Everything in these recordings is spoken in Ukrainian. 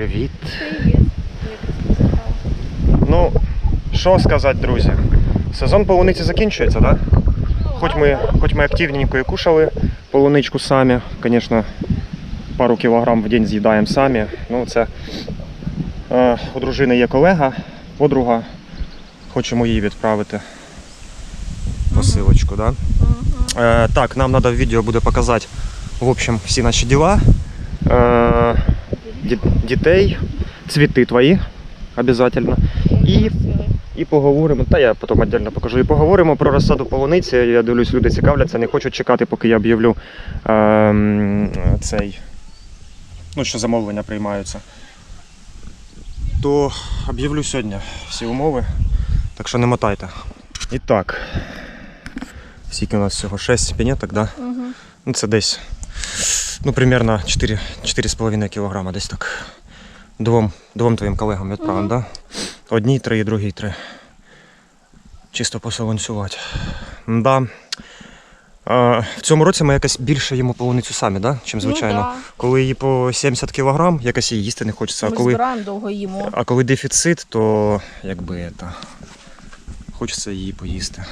Привіт. Ну, що сказати, друзі? Сезон полуниці закінчується, так? Да? Хоч ми, хоч ми активненько і кушали полуничку самі, звісно, пару кілограм в день з'їдаємо самі. Ну, це е, у дружини є колега, подруга. Хочемо їй відправити посилочку, да? Е, так, нам треба в відео буде показати, в общем, всі наші діла. Е, дітей, цвіти твої, обов'язково. І і поговоримо. Та я потім віддільно покажу. І поговоримо про розсаду полуниці. Я дивлюсь, люди цікавляться, не хочуть чекати, поки я об'явлю ем, цей. Ну, що замовлення приймаються. То об'явлю сьогодні всі умови. Так що не мотайте. І так. Скільки у нас всього 6 пінеток, да? Угу. Ну, це десь, ну, примерно 4, 4,5 кг, десь так. Двом, двом твоїм колегам відправимо, Мгм. да? Одній три, другій три. Чисто посалонцювати. Да. А, в цьому році ми якось більше їмо полуницю самі, да? чим звичайно. Ну, Коли її по 70 кг, якось її їсти не хочеться. да. А коли, збираємо довго їмо. а коли дефіцит, то якби це, хочеться її поїсти.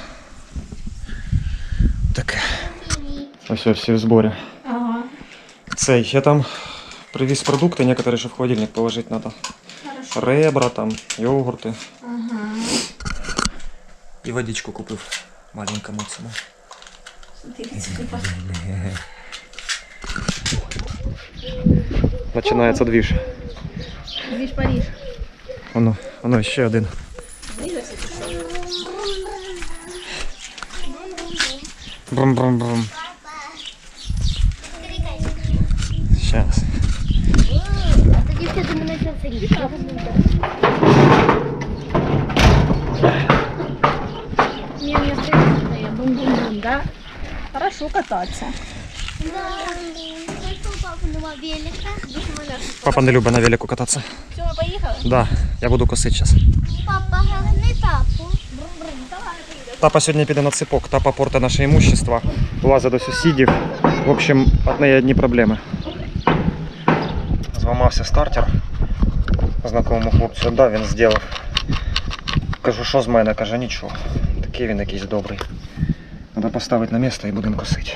Таке. Ось ось всі в зборі. Цей, я там привіз продукти, некоторые ще в холодильник положити надо. Хорошо. Ребра, там, йогурти. Ага. І водичку купив маленькому цьому. Починається двіж. Двіж Париж. Воно, воно ще один. Брум-брум-брум. Сейчас. Тоді все до мене це Не, не стоит, бум-бум-бум, да? Хорошо кататься. Папа. Папа не любить на велику кататися. Все, поехали? Да, я буду косити зараз. Папа, гарний тапу. Тапа сьогодні піде на ципок, тапа порте наше імущество, лазить до сусідів. В общем, одне одні проблеми. Зламався стартер. Знакомому хлопцю дав, він зробив. Кажу, що з мене? Каже, нічого. Такий він якийсь добрий. Треба поставити на місце і будемо косити.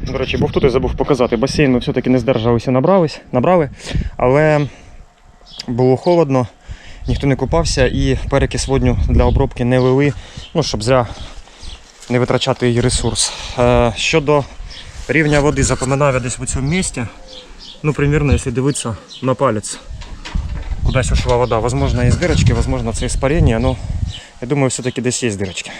До речі, був тут і забув показати. Басейн ми все-таки не здержалися, набрались, набрали, але було холодно, ніхто не купався і перекис водню для обробки не лили, ну, щоб зря не витрачати її ресурс. Е, щодо рівня води, запам'ятаю я десь в цьому місці. Ну, примірно, якщо дивитися на палець. Кудись ушла вода. Возможно, є дырочки, возможно, це испарение, но я думаю, все-таки десь є дырочки.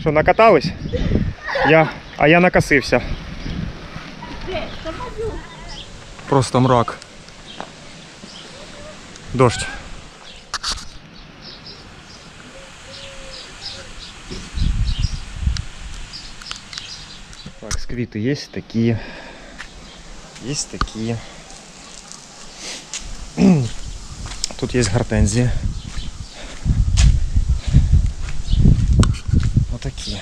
Що, накатались? Я, а я накосився. Просто мрак. Дождь. Так, сквиты есть такие. Есть такие. Тут есть гортензии. Вот такие.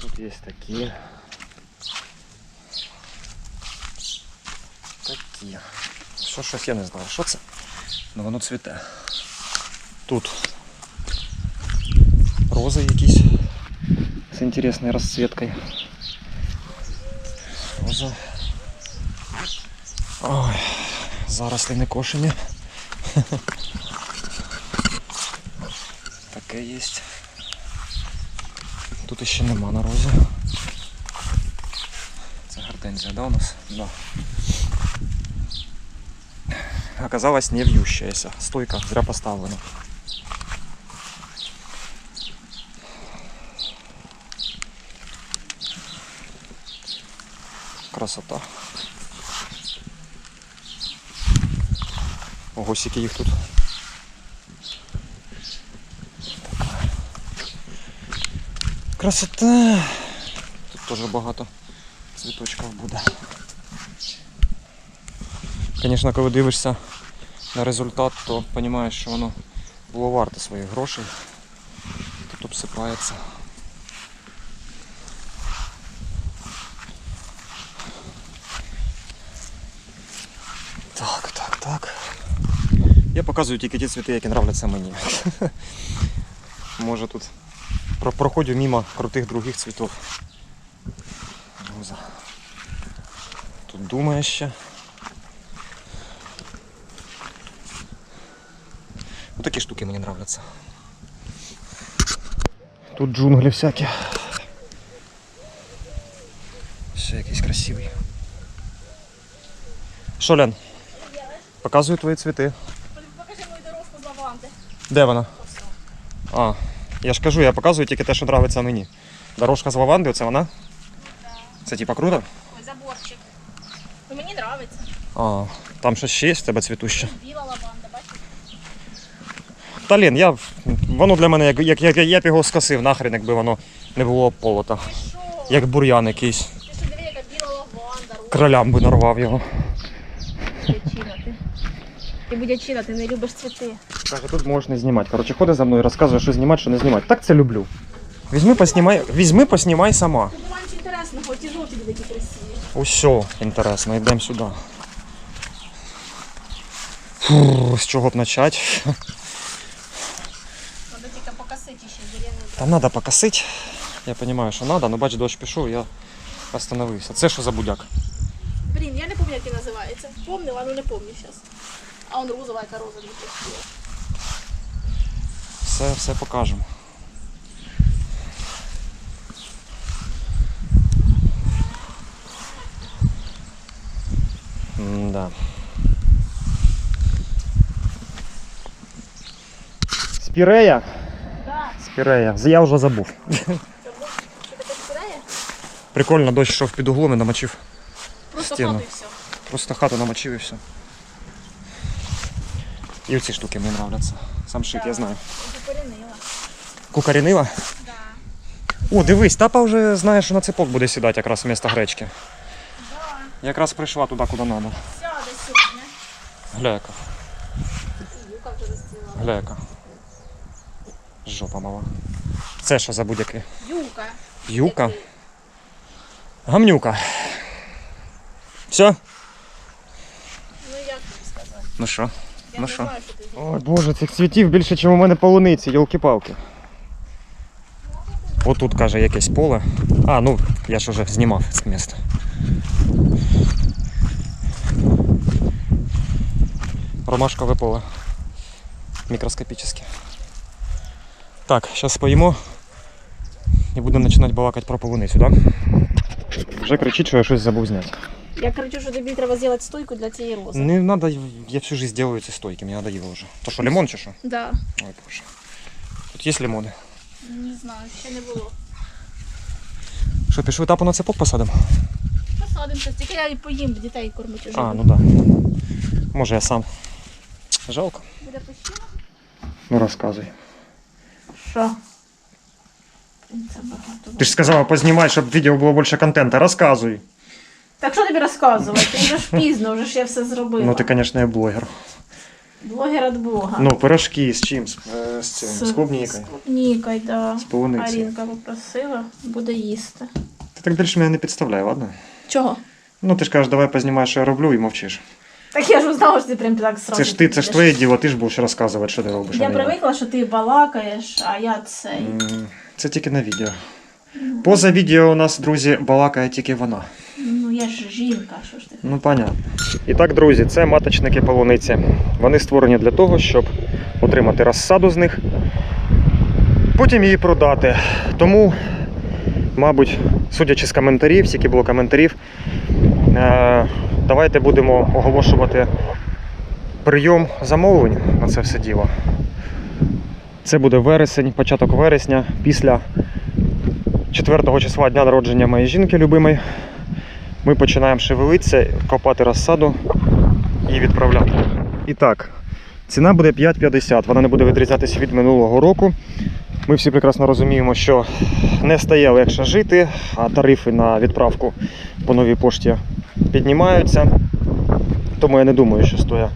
Тут есть такие. Такі. Що щось я не знаю, що це? Ну воно цвіте. Тут рози якісь з інтересною розцвіткою. Роза. Ой, зарослі не кошені. Таке є. Тут ще нема на розі. Це гортензія, да, у нас? Да. Оказалось не вьющаяся. Стойка зря поставлена. Красота. Ого, скільки їх тут. Красота. Тут теж багато цвіточків буде. Звісно, коли дивишся на результат, то розумієш, що воно було варте своїх грошей. Тут обсипається. Так, так, так. Я показую тільки ті цвіти, які нравляться мені. Може тут про- проходжу мимо крутих других цвітів. Тут думає ще. Ну, такі штуки мені нравляться. Тут джунглі всякі. Ще якийсь красивий. Що, Лен? Показую твої цвіти. Де вона? А, я ж кажу, я показую тільки те, що нравиться мені. Дорожка з лаванди, це вона? Це типа круто? Ой, заборчик. Ну, мені подобається. А, там щось ще є в тебе цвітуще. Біла лаванда, бачиш? Та я, воно для мене, як, як, як я б його скосив нахрен, якби воно не було полота. Ти що? Як бур'ян якийсь. Ти що диви, яка біла лаванда, рука. Кролям би нарвав його. Будячина, ти. Ти будячина, ти не любиш цвіти. Каже, тут можеш не знімати. Коротше, ходи за мною, розказує, що знімати, що не знімати. Так це люблю. Візьми, поснімай, візьми, поснімай сама. Буванці інтересно, хоч і жовті такі красиві. Усьо інтересно, йдемо сюди. Фу, з чого б почати? Надо тільки покосити ще зелений. Та треба покосити. Я розумію, що треба, але бач, дощ пішов, я остановився. Це що за будяк? Блін, я не пам'ятаю, як він називається. Помнила, але не пам'ятаю зараз. А он розова, яка роза не красива. Все, все покажемо. Да. Спірея? Так, Спірея. Я вже забув. що таке спіреє? Прикольно, дощ йшов під углом і намочив. Просто Стіну. хату і все. Просто хату намочив і все. І оці штуки мені нравляться. Сам шит, я знаю. Закорінила. Кукарінила? Да. О, дивись, тапа вже знає, що на цепок буде сідати якраз вместо гречки. Да. Якраз прийшла туди, куди треба. Сяде сьогодні. Гля яка, гля яка. Жопа мала. Це що за будь-який? Юка. Юка. Гамнюка. Все? Ну як тобі сказати? Ну що? Ну що? Ой, боже, цих цвітів більше, ніж у мене полуниці, йолки-палки. Отут, каже, якесь поле. А, ну, я ж уже знімав це місце. Ромашкове поле. Мікроскопічне. Так, зараз поїмо і будемо починати балакати про полуницю, так? Да? Вже кричить, що я щось забув зняти. Я кричу, що тобі треба зробити стойку для цієї рози. Не надо, я всю жизнь делаю ці стойки, мені надоело вже. То що, лимон чи що? Да. Ой, боже. Тут є лимони. Не знаю, ще не було. Що, пішли тапу на цепок посадимо? Посадимо щось, тільки я і поїм дітей кормить уже. А, ну да. Може я сам. Жалко. Буде постійно? Ну розказуй. Що? Ти ж сказала, познімай, щоб відео було більше контенту. Розказуй. Так що тобі розказувати? Вже ж пізно, вже ж я все зробила. Ну ти, звісно, я блогер. Блогер від Бога. Ну, пирожки з чим? З, е, з цим, з клубнікою. З клубнікою, да. З полуницею. Арінка попросила, буде їсти. Ти так більше мене не підставляй, ладно? Чого? Ну ти ж кажеш, давай познімай, що я роблю, і мовчиш. Так я ж узнала, що ти прям так сразу. Це ж ти, це ж твоє діло, ти ж будеш розказувати, що ти робиш. я. привикла, що ти балакаєш, а я цей. Це тільки на відео. Поза відео у нас, друзі, балакає тільки вона. Ну я ж жінка, що ж ти? Ну, понятно. І так, друзі, це маточники полуниці. Вони створені для того, щоб отримати розсаду з них, потім її продати. Тому, мабуть, судячи з коментарів, скільки було коментарів, е, давайте будемо оголошувати прийом замовлень на це все діло. Це буде вересень, початок вересня, після 4 числа дня народження моєї жінки любимої. Ми починаємо шевелитися, копати розсаду і відправляти. І так, ціна буде 5,50. Вона не буде відрізнятися від минулого року. Ми всі прекрасно розуміємо, що не стає легше жити, а тарифи на відправку по новій пошті піднімаються. Тому я не думаю, що стоїть,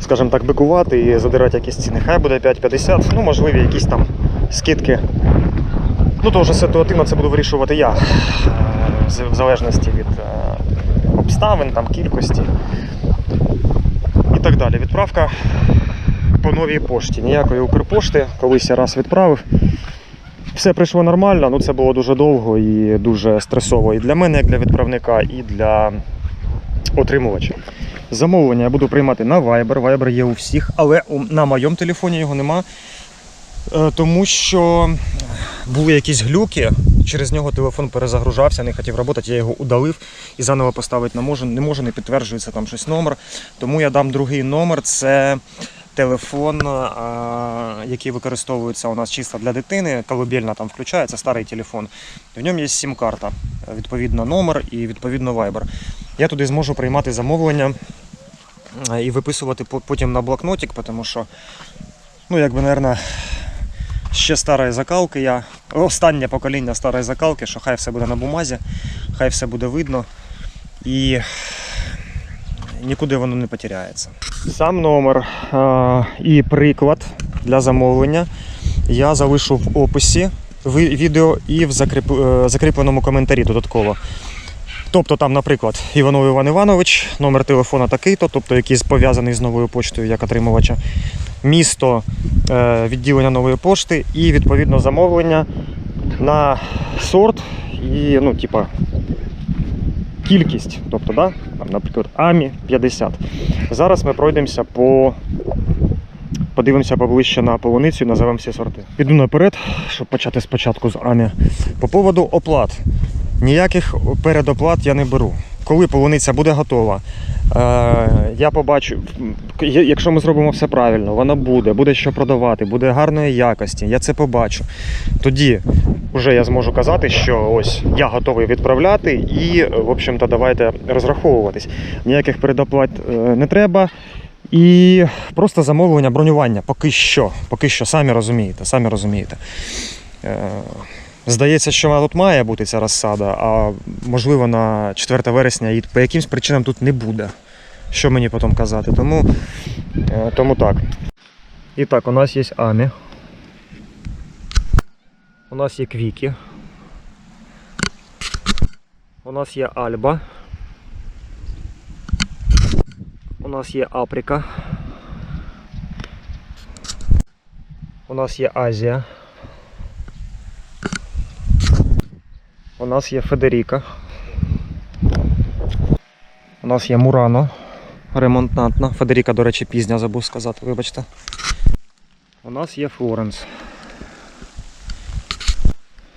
скажімо так, бикувати і задирати якісь ціни. Хай буде 5,50, ну можливі якісь там скидки. Ну, то вже ситуативно це буду вирішувати я. В залежності від е, обставин, там, кількості і так далі. Відправка по новій пошті. Ніякої Укрпошти. Колись я раз відправив. Все прийшло нормально, ну це було дуже довго і дуже стресово і для мене, як для відправника, і для отримувача. Замовлення я буду приймати на Viber. Viber є у всіх, але на моєму телефоні його нема. Е, Тому що були якісь глюки, через нього телефон перезагружався, не хотів працювати, я його удалив і заново поставити не можу, не можу, не підтверджується там щось номер. Тому я дам другий номер. Це телефон, який використовується у нас чисто для дитини. Колыбельна там включається, старий телефон. В ньому є сім-карта, відповідно номер і відповідно Viber. Я туди зможу приймати замовлення і виписувати потім на блокнотик, тому що, ну, якби, мабуть, ще старої закалки. Я останнє покоління старої закалки, що хай все буде на бумазі, хай все буде видно і нікуди воно не потеряється. Сам номер а, і приклад для замовлення я залишу в описі відео і в е, закріпленому коментарі додатково. Тобто там, наприклад, Іванов Іван Іванович, номер телефона такий-то, тобто який пов'язаний з новою поштою як отримувача, місто е, відділення нової пошти і відповідно замовлення на сорт і, ну, типа, кількість. Тобто, да, там, наприклад, Амі 50. Зараз ми пройдемося по. Подивимося поближче на полуницю і назовемо всі сорти. Піду наперед, щоб почати спочатку з Амі. По поводу оплат. Ніяких передоплат я не беру. Коли полуниця буде готова, е, я побачу, якщо ми зробимо все правильно, вона буде, буде що продавати, буде гарної якості, я це побачу. Тоді вже я зможу казати, що ось я готовий відправляти і, в общем-то, давайте розраховуватись. Ніяких передоплат е, не треба. І просто замовлення бронювання поки що. Поки що, самі розумієте, самі розумієте. Здається, що тут має бути ця розсада, а можливо на 4 вересня її по якимсь причинам тут не буде. Що мені потім казати? Тому, е, тому так. І так, у нас є Амі. У нас є Квікі. У нас є Альба. У нас є Априка. У нас є Азія. У нас є Федеріка. У нас є Мурано. Ремонтантна. Федеріка, до речі, пізня забув сказати, вибачте. У нас є Флоренс.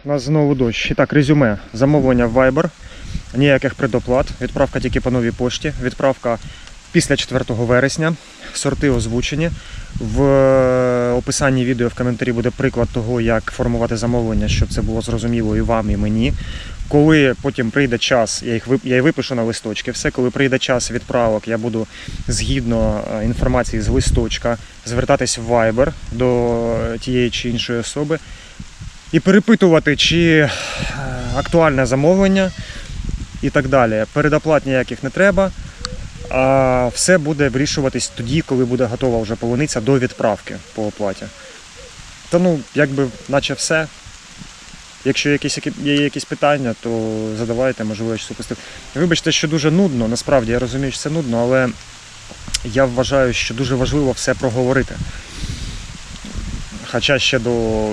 У нас знову дощ. І так, резюме. Замовлення в Viber. Ніяких предоплат. Відправка тільки по новій пошті. Відправка після 4 вересня. Сорти озвучені. В е, описанні відео в коментарі буде приклад того, як формувати замовлення, щоб це було зрозуміло і вам, і мені. Коли потім прийде час, я їх я випишу на листочки. Все, коли прийде час відправок, я буду згідно е, інформації з листочка звертатись в Viber до тієї чи іншої особи і перепитувати, чи е, актуальне замовлення і так далі. Передоплат ніяких не треба. А все буде вирішуватись тоді, коли буде готова вже полуниця до відправки по оплаті. Та ну, якби, наче все. Якщо якісь, є якісь питання, то задавайте, можливо, я щось упустив. Вибачте, що дуже нудно, насправді я розумію, що це нудно, але я вважаю, що дуже важливо все проговорити. Хоча ще до,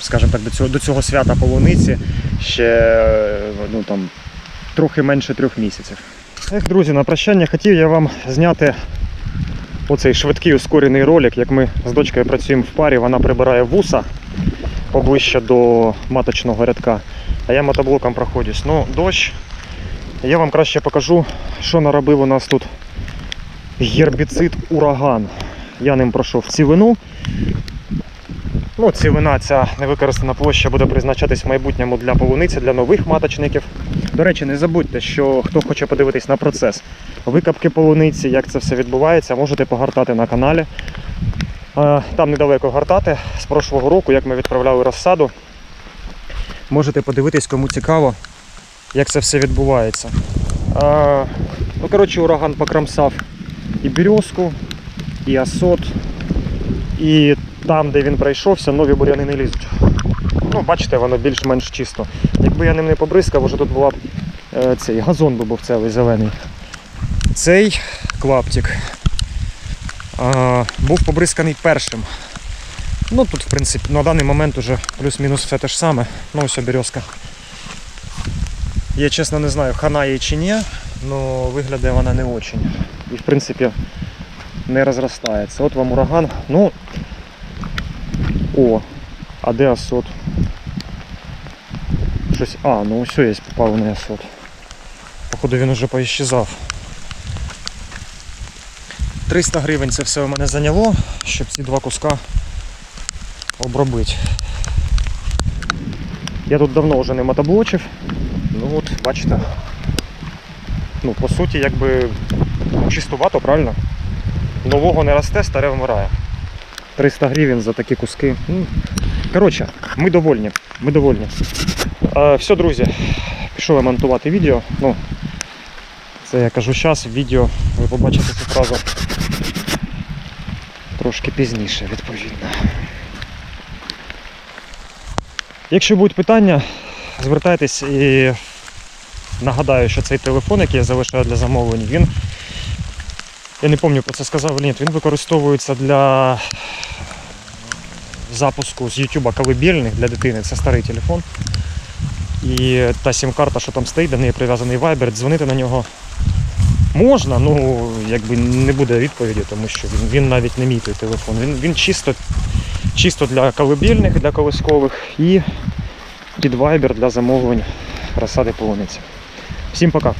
скажімо так, до цього, до цього свята полуниці ще ну, там, трохи менше трьох місяців. Ех, друзі, на прощання хотів я вам зняти оцей швидкий ускорений ролик, як ми з дочкою працюємо в парі, вона прибирає вуса поближче до маточного рядка, а я мотоблоком проходжусь. Ну, дощ. Я вам краще покажу, що наробив у нас тут гербіцид ураган. Я ним пройшов цілину. Ну, цілина ця невикористана площа буде призначатись в майбутньому для полуниці, для нових маточників. До речі, не забудьте, що хто хоче подивитись на процес викапки полуниці, як це все відбувається, можете погортати на каналі. Е, Там недалеко гортати з прошлого року, як ми відправляли розсаду. Можете подивитись, кому цікаво, як це все відбувається. Е, Ну, коротше, ураган покромсав і березку, і асот, і там, де він пройшовся, нові буряни не лізуть. Ну, бачите, воно більш-менш чисто. Якби я ним не побризкав, уже тут була б е, цей газон би був цілий зелений. Цей клаптик а, був побризканий першим. Ну тут, в принципі, на даний момент уже плюс-мінус все те ж саме. Ну, ось березка. Я чесно не знаю, хана їй чи ні, але виглядає вона не очень. І в принципі не розростається. От вам ураган. Ну. О, а де асот? Щось. А, ну все є попалений асот. Походу він уже поіщезав. 300 гривень це все у мене зайняло, щоб ці два куска обробити. Я тут давно вже не мотоблочив. Ну от, бачите. Ну, по суті, якби чистувато, правильно? Нового не росте, старе вмирає. 300 гривень за такі куски. Ну, коротше, ми довольні. Ми довольні. Е, все, друзі, пішов я монтувати відео. Ну, це я кажу зараз, відео ви побачите цю фразу трошки пізніше, відповідно. Якщо будуть питання, звертайтесь і нагадаю, що цей телефон, який я залишаю для замовлень, він. Я не пам'ятаю про це сказав, чи ні, він використовується для запуску з YouTube колибільних для дитини. Це старий телефон. І та сім-карта, що там стоїть, до неї прив'язаний Viber, дзвонити на нього можна, ну якби не буде відповіді, тому що він, він навіть не мій телефон. Він, він чисто, чисто для колибільних, для колискових і під Viber для замовлень розсади полуниці. Всім пока!